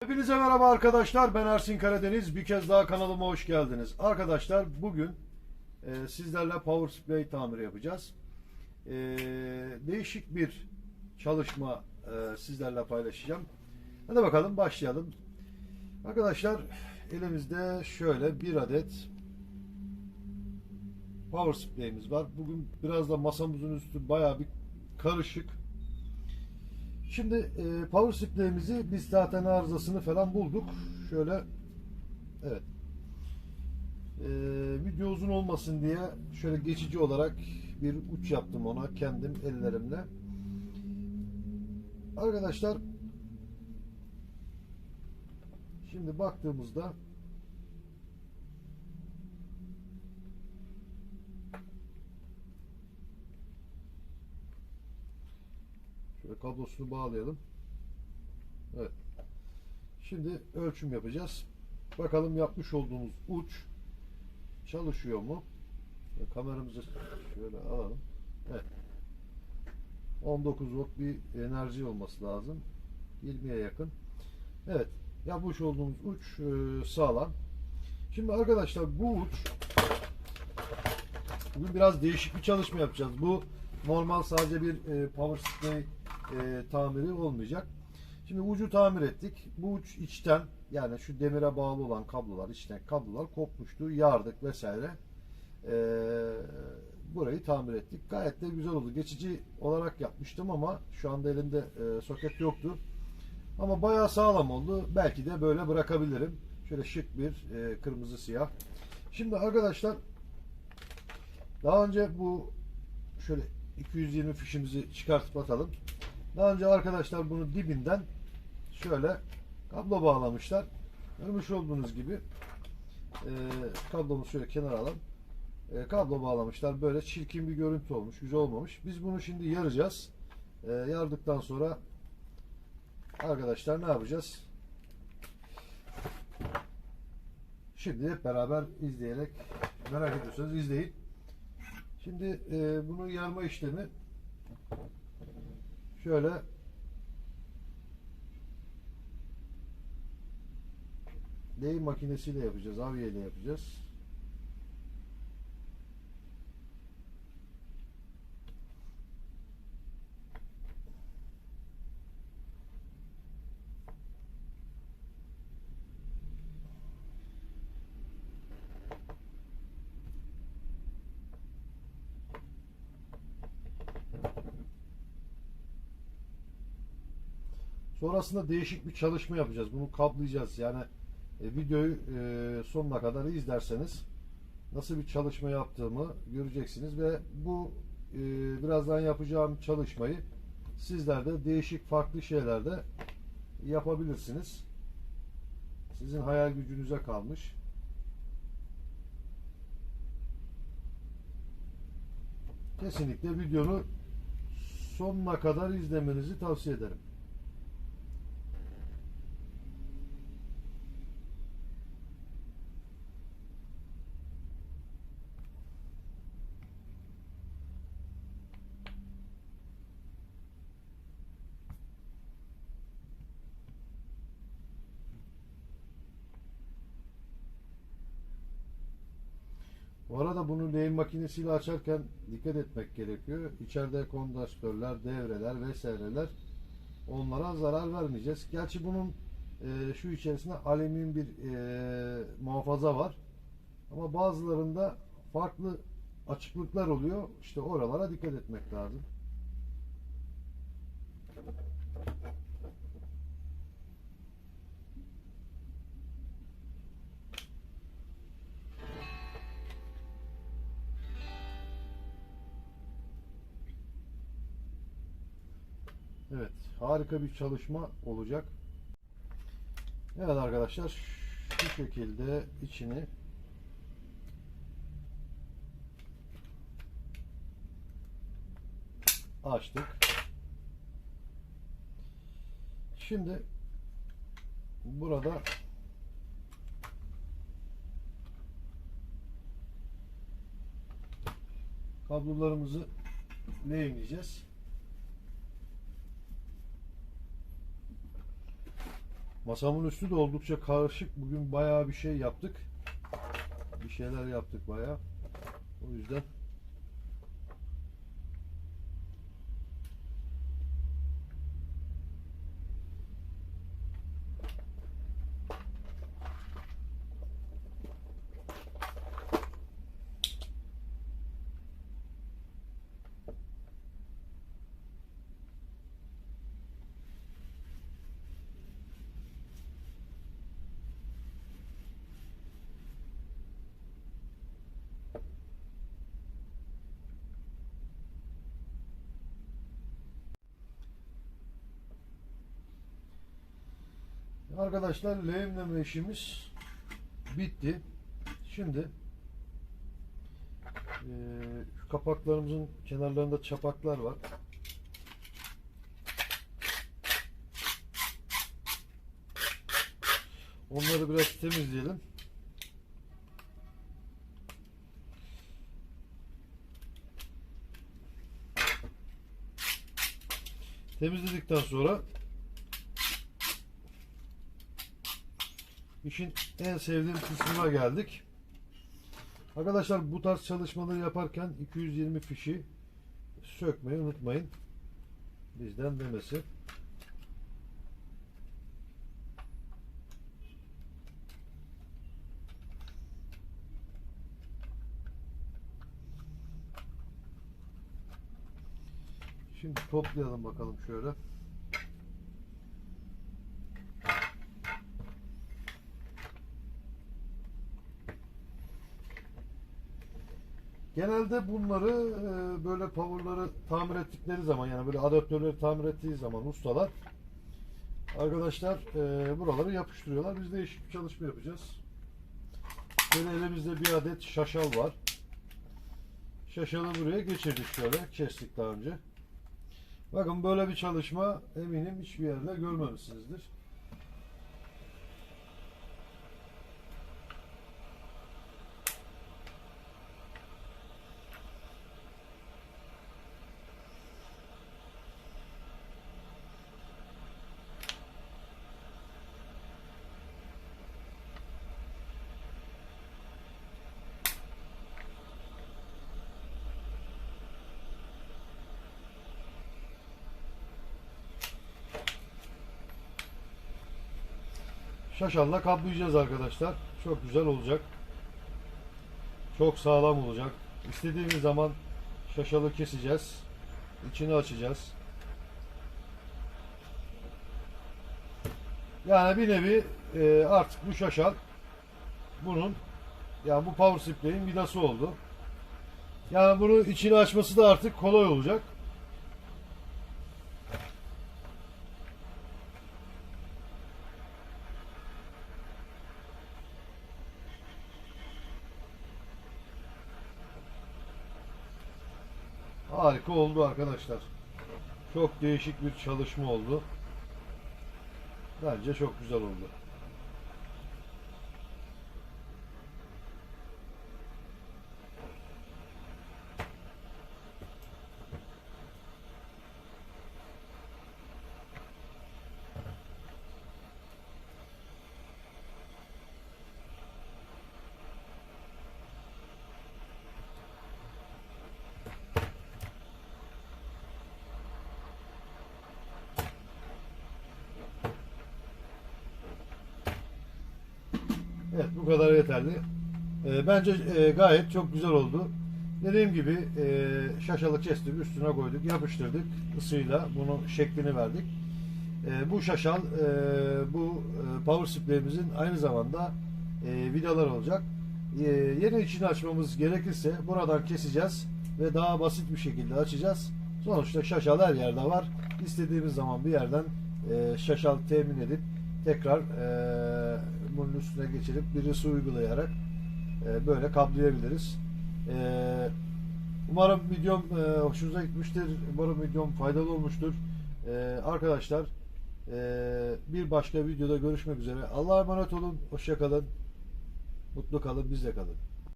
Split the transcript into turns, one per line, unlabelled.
Hepinize merhaba arkadaşlar. Ben Ersin Karadeniz. Bir kez daha kanalıma hoş geldiniz. Arkadaşlar bugün e, sizlerle power supply tamiri yapacağız. E, değişik bir çalışma e, sizlerle paylaşacağım. Hadi bakalım başlayalım. Arkadaşlar elimizde şöyle bir adet power supply'miz var. Bugün biraz da masamızın üstü bayağı bir karışık. Şimdi e, power supply'mizi biz zaten arızasını falan bulduk. Şöyle evet. E, video uzun olmasın diye şöyle geçici olarak bir uç yaptım ona kendim ellerimle. Arkadaşlar şimdi baktığımızda Şöyle kablosunu bağlayalım. Evet. Şimdi ölçüm yapacağız. Bakalım yapmış olduğumuz uç çalışıyor mu? Kameramızı şöyle alalım. Evet. 19 volt bir enerji olması lazım. 20'ye yakın. Evet. Yapmış olduğumuz uç e, sağlam. Şimdi arkadaşlar bu uç bugün biraz değişik bir çalışma yapacağız. Bu normal sadece bir e, power supply e, tamiri olmayacak. Şimdi ucu tamir ettik. Bu uç içten yani şu demire bağlı olan kablolar içten kablolar kopmuştu. Yardık vesaire. E, burayı tamir ettik. Gayet de güzel oldu. Geçici olarak yapmıştım ama şu anda elimde e, soket yoktu. Ama bayağı sağlam oldu. Belki de böyle bırakabilirim. Şöyle şık bir e, kırmızı siyah. Şimdi arkadaşlar daha önce bu şöyle 220 fişimizi çıkartıp atalım. Daha önce arkadaşlar bunu dibinden şöyle kablo bağlamışlar. Görmüş olduğunuz gibi e, kablomuzu şöyle kenara alalım. E, kablo bağlamışlar. Böyle çirkin bir görüntü olmuş. Güzel olmamış. Biz bunu şimdi yaracağız. E, yardıktan sonra arkadaşlar ne yapacağız? Şimdi hep beraber izleyerek merak ediyorsanız izleyin. Şimdi e, bunu yarma işlemi şöyle lehim makinesiyle yapacağız. Avyeyle yapacağız. Sonrasında değişik bir çalışma yapacağız. Bunu kaplayacağız. Yani e, videoyu e, sonuna kadar izlerseniz nasıl bir çalışma yaptığımı göreceksiniz ve bu e, birazdan yapacağım çalışmayı sizler de değişik farklı şeylerde yapabilirsiniz. Sizin hayal gücünüze kalmış. Kesinlikle videonu sonuna kadar izlemenizi tavsiye ederim. Bu arada bunu lehim makinesiyle açarken dikkat etmek gerekiyor. İçeride kondansatörler, devreler vesaireler onlara zarar vermeyeceğiz. Gerçi bunun e, şu içerisinde alüminyum bir e, muhafaza var. Ama bazılarında farklı açıklıklar oluyor. İşte oralara dikkat etmek lazım. Evet, harika bir çalışma olacak. Evet arkadaşlar, şu şekilde içini açtık. Şimdi burada kablolarımızı lehimleyeceğiz. Masamın üstü de oldukça karışık. Bugün bayağı bir şey yaptık. Bir şeyler yaptık bayağı. O yüzden Arkadaşlar lehimleme işimiz bitti. Şimdi şu kapaklarımızın kenarlarında çapaklar var. Onları biraz temizleyelim. Temizledikten sonra İşin en sevdiğim kısmına geldik. Arkadaşlar bu tarz çalışmaları yaparken 220 fişi sökmeyi unutmayın. Bizden demesi. Şimdi toplayalım bakalım şöyle. Genelde bunları e, böyle powerları tamir ettikleri zaman yani böyle adaptörleri tamir ettiği zaman ustalar arkadaşlar e, buraları yapıştırıyorlar. Biz değişik bir çalışma yapacağız. Böyle elimizde bir adet şaşal var. Şaşalı buraya geçirdik şöyle. Kestik daha önce. Bakın böyle bir çalışma eminim hiçbir yerde görmemişsinizdir. Şaşalla kaplayacağız arkadaşlar. Çok güzel olacak. Çok sağlam olacak. İstediğimiz zaman şaşalı keseceğiz. İçini açacağız. Yani bir nevi e, artık bu şaşal bunun yani bu power spray'in vidası oldu. Yani bunu içini açması da artık kolay olacak. Harika oldu arkadaşlar. Çok değişik bir çalışma oldu. Bence çok güzel oldu. Evet bu kadar yeterli. Ee, bence e, gayet çok güzel oldu. Dediğim gibi e, şaşalı kestik, üstüne koyduk, yapıştırdık ısıyla bunun şeklini verdik. E, bu şaşal, e, bu e, power spray'imizin aynı zamanda e, vidalar olacak. E, yeni içini açmamız gerekirse buradan keseceğiz ve daha basit bir şekilde açacağız. Sonuçta şaşal her yerde var. İstediğimiz zaman bir yerden e, şaşal temin edip tekrar e, bunun üstüne geçirip bir ısı uygulayarak e, böyle kablayabiliriz. E, umarım videom e, hoşunuza gitmiştir. Umarım videom faydalı olmuştur. E, arkadaşlar e, bir başka videoda görüşmek üzere. Allah'a emanet olun. Hoşça kalın. Mutlu kalın. Bizle kalın.